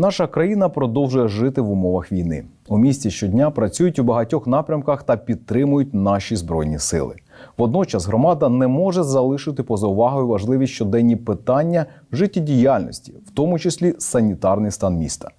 Наша країна продовжує жити в умовах війни. У місті щодня працюють у багатьох напрямках та підтримують наші збройні сили. Водночас громада не може залишити поза увагою важливі щоденні питання життєдіяльності, в тому числі санітарний стан міста.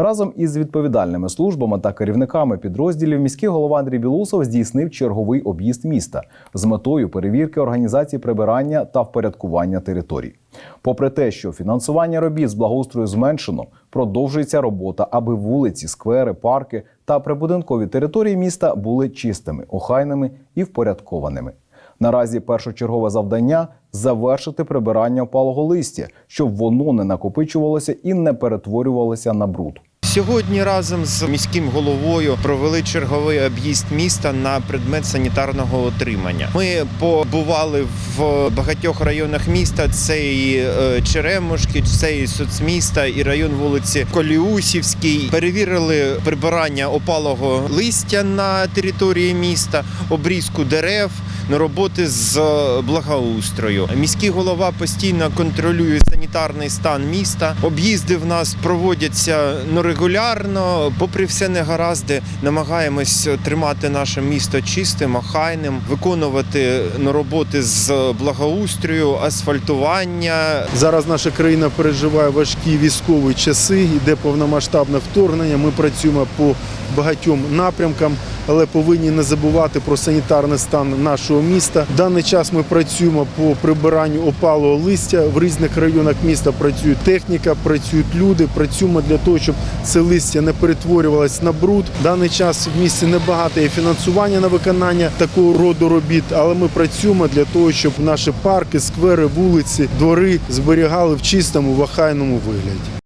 Разом із відповідальними службами та керівниками підрозділів міський голова Андрій Білусов здійснив черговий об'їзд міста з метою перевірки організації прибирання та впорядкування територій. Попри те, що фінансування робіт з благоустрою зменшено, продовжується робота, аби вулиці, сквери, парки та прибудинкові території міста були чистими, охайними і впорядкованими. Наразі першочергове завдання завершити прибирання опалого листя, щоб воно не накопичувалося і не перетворювалося на бруд. Сьогодні разом з міським головою провели черговий об'їзд міста на предмет санітарного отримання. Ми побували в багатьох районах міста. Це і е, Черемушки, це і соцміста, і район вулиці Коліусівський. Перевірили прибирання опалого листя на території міста, обрізку дерев. Роботи з благоустрою міський голова постійно контролює санітарний стан міста. Об'їзди в нас проводяться ну, регулярно. Попри все негаразди, намагаємось тримати наше місто чистим, охайним, виконувати ну, роботи з благоустрою, асфальтування. Зараз наша країна переживає важкі військові часи, йде повномасштабне вторгнення. Ми працюємо по багатьом напрямкам, але повинні не забувати про санітарний стан нашого міста. В даний час ми працюємо по прибиранню опалого листя. В різних районах міста працює техніка, працюють люди. Працюємо для того, щоб це листя не перетворювалось на бруд. В даний час в місті небагато є фінансування на виконання такого роду робіт, але ми працюємо для того, щоб наші парки, сквери, вулиці, двори зберігали в чистому, в охайному вигляді.